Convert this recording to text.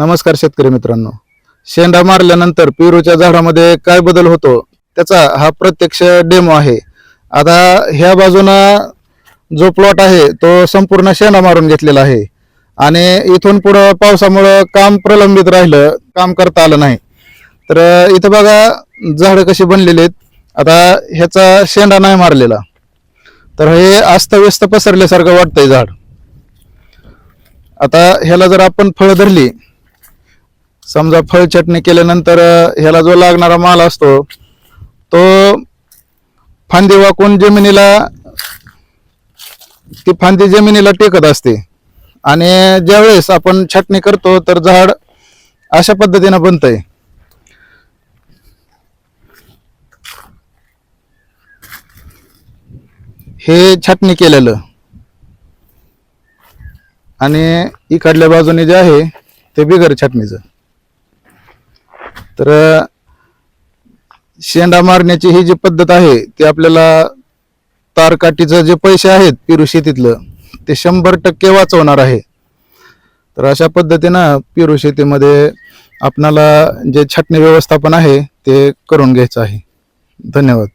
नमस्कार शेतकरी मित्रांनो. शेंडा मारल्यानंतर पेरूच्या झाडामध्ये काय बदल होतो? त्याचा हा प्रत्यक्ष डेमो आहे. आता ह्या बाजूनं जो प्लॉट आहे तो संपूर्ण शेंडा मारून घेतलेला आहे. आणि इथून पुढं पावसामुळं काम प्रलंबित राहिलं काम करता आलं नाही. तर इथं बघा झाडं कशी बनलेली आहेत. आता ह्याचा शेंडा नाही मारलेला. तर हे अस्तव्यस्त पसरल्यासारखं वाटतंय झाड. आता ह्याला जर आपण फळं धरली समजा फळ चटणी केल्यानंतर ह्याला जो लागणारा माल असतो तो फांदी वाकून जमिनीला ती फांदी जमिनीला टेकत असते. आणि ज्यावेळेस आपण छाटणी करतो तर झाड अशा पद्धतीनं बनतंय. हे छाटणी केलेलं. आणि इकडल्या बाजूने जे आहे ते बिगर छाटणीचं. तर शेंडा मारण्याची ही जी पद्धत आहे ती आपल्याला तारकाठीचं जे पैसे आहेत पेरू शेतीतलं ते शंभर टक्के वाचवणार आहे. तर अशा पद्धतीनं पेरू शेतीमध्ये आपणाला जे छाटणी व्यवस्थापन आहे ते करून घ्यायचं आहे. धन्यवाद.